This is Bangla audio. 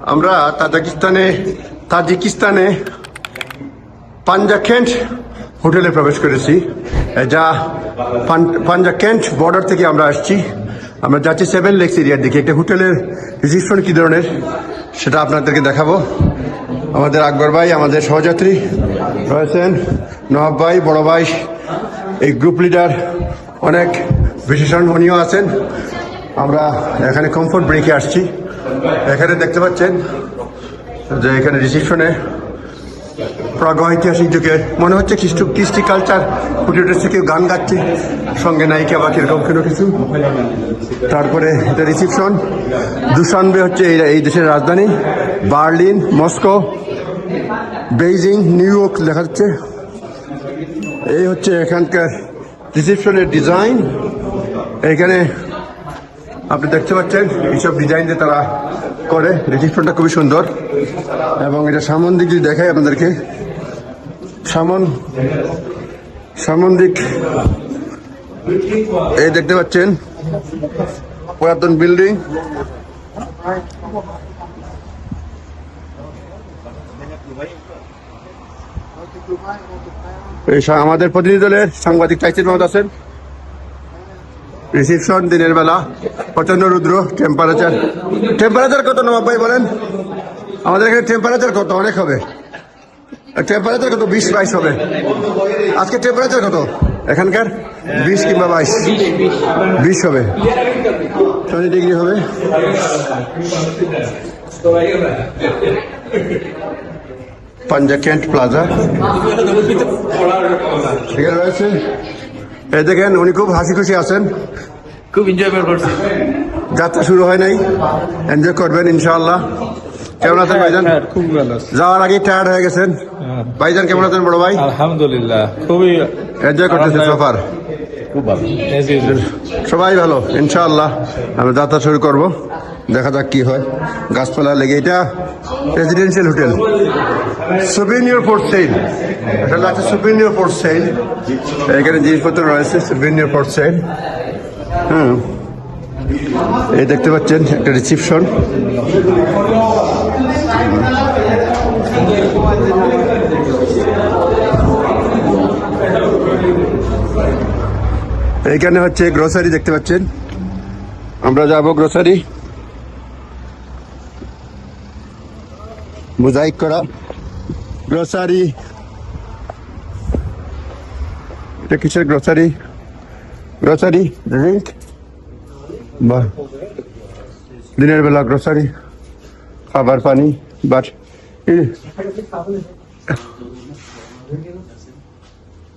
আমরা তাজাকিস্তানে, তাজিকিস্তানে পাঞ্জা কেন্ট হোটেলে প্রবেশ করেছি। যা পান- পাঞ্জা কেন্ট বর্ডার থেকে আমরা আসছি। আমরা যাচ্ছি সেভেন লেকস এরিয়ার দিকে। একটা হোটেলের রিসিপশন কী ধরনের, সেটা আপনাদেরকে দেখাবো। আমাদের আকবর ভাই, আমাদের সহযাত্রী রয়েছেন। নবাব ভাই, বড় ভাই, এই গ্রুপ লিডার অনেক বিশেষণ উনিও আছেন। আমরা এখানে কমফোর্ট ব্রেকে আসছি। এখানে দেখতে পাচ্ছেন যে এখানে রিসিপশনে প্রাগৈতিহাসিক যুগে মনে হচ্ছে খ্রিস্ট কৃষ্টি কালচার ফুটে উঠেছে, কেউ গান গাচ্ছে, সঙ্গে নায়িকা বা কীরকম কোনো কিছু। তারপরে এটা রিসিপশন দুশানবে হচ্ছে এই এই দেশের রাজধানী, Berlin, Moscow, Beijing, New York লেখা যাচ্ছে। এই হচ্ছে এখানকার রিসিপশনের ডিজাইন এখানে আপনি দেখতে পাচ্ছেন, এইসব ডিজাইন দিয়ে তারা করে রিসিপশনটা খুবই সুন্দর। এবং এটা সামন দিক যদি আপনাদেরকে। সামন সামন দিক, এই দেখতে পাচ্ছেন, পুরাতন বিল্ডিং আমাদের প্রতিনিধি দলের সাংবাদিক চাইছেন মহম্মদ আছেন। রিসিপশন দিনের বেলা। প্রচণ্ড রুদ্র টেম্পারেচার টেম্পারেচার কত নবাব ভাই বলেন? আমাদের এখানে টেম্পারেচার কত? অনেক হবে। টেম্পারেচার কত? বিশ, বাইশ হবে। আজকে টেম্পারেচার কত? এখানকার? বিশ কিংবা বাইশ। বিশ হবে। টোয়েন্টি ডিগ্রি হবে। পাঞ্জা ক্যান্ট প্লাজা। ঠিক আছে? এই দেখেন উনি খুব হাসি খুশি আছেন। খুব এনজয়মেন্ট করছি। যাত্রা শুরু হয় নাই। এনজয় করবেন ইনশাআল্লাহ। কেমন আছেন ভাইজান? হ্যাঁ, খুব ভালো যাওয়ার আগে টায়ার্ড হয়ে গেছেন? ভাইজান কেমন আছেন বড় ভাই? আলহামদুলিল্লাহ খুবই এনজয় করতেছেন সফর? খুব ভালো। সবাই ভালো ইনশাআল্লাহ। আমরা যাত্রা শুরু করব। দেখা যাক কি হয়। গাছপালা লেগে এটা residential hotel souvenir for sale এটা হচ্ছে সুভিনিয়র ফোর সেল এখানে জিনিসপত্র রয়েছে সুভিনিয়র ফোর সেল হুম। এই দেখতে পাচ্ছেন একটা রিসিপশন এইখানে হচ্ছে গ্রোসারি দেখতে পাচ্ছেন। আমরা যাব গ্রোসারি মোজাইক করা। গ্রসারি এটা কিসের গ্রসারি গ্রসারি ড্রিঙ্ক বা, দিনের বেলা গ্রসারি খাবার পানি বাট